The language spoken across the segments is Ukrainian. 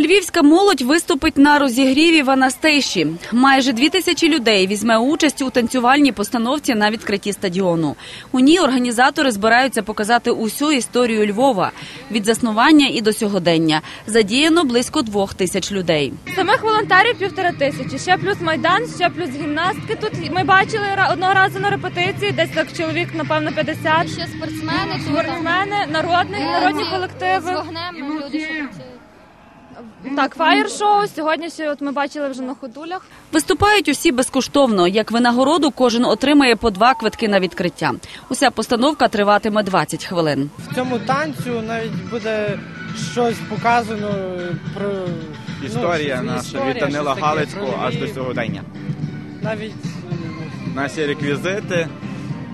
Львівська молодь виступить на розігріві в Анастейші. Майже дві тисячі людей візьме участь у танцювальній постановці на відкритті стадіону. У ній організатори збираються показати усю історію Львова від заснування і до сьогодення. Задіяно близько двох тисяч людей. Самих волонтерів півтора тисячі, ще плюс майдан, ще плюс гімнастки. Тут ми бачили ра- одного разу на репетиції, десь так чоловік, напевно, 50. Ще спортсмени, Спортсмени, народних, народні з колективи. вогнем люди, Так, фаєр-шоу. Сьогодні ще от ми бачили вже на ходулях. Виступають усі безкоштовно. Як винагороду, кожен отримає по два квитки на відкриття. Уся постановка триватиме 20 хвилин. В цьому танцю навіть буде щось показано про Історія ну, наша історія, від Данила Галицького про аж до сьогодення. Навіть У нас є реквізити,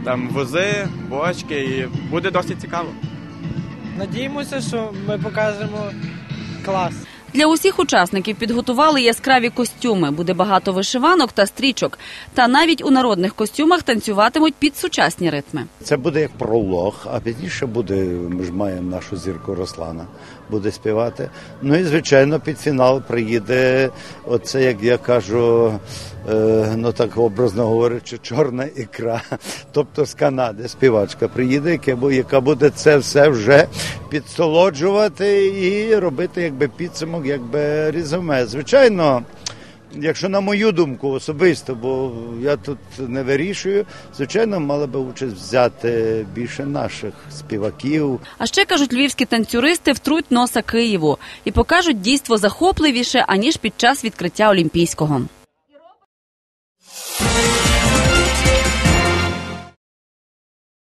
там вози, бочки, і буде досить цікаво. надіємося, що ми покажемо клас. Для усіх учасників підготували яскраві костюми. Буде багато вишиванок та стрічок. Та навіть у народних костюмах танцюватимуть під сучасні ритми. Це буде як пролог, а пізніше буде, ми ж маємо нашу зірку Руслана, буде співати. Ну і звичайно, під фінал приїде оце, як я кажу, е, ну так образно говорячи, чорна ікра. Тобто з Канади співачка приїде, яка бу- яка буде це все вже підсолоджувати і робити якби підсумок, якби резюме. Звичайно. Якщо на мою думку особисто, бо я тут не вирішую, звичайно, мали би участь взяти більше наших співаків. А ще кажуть, львівські танцюристи втруть носа Києву і покажуть дійство захопливіше аніж під час відкриття Олімпійського.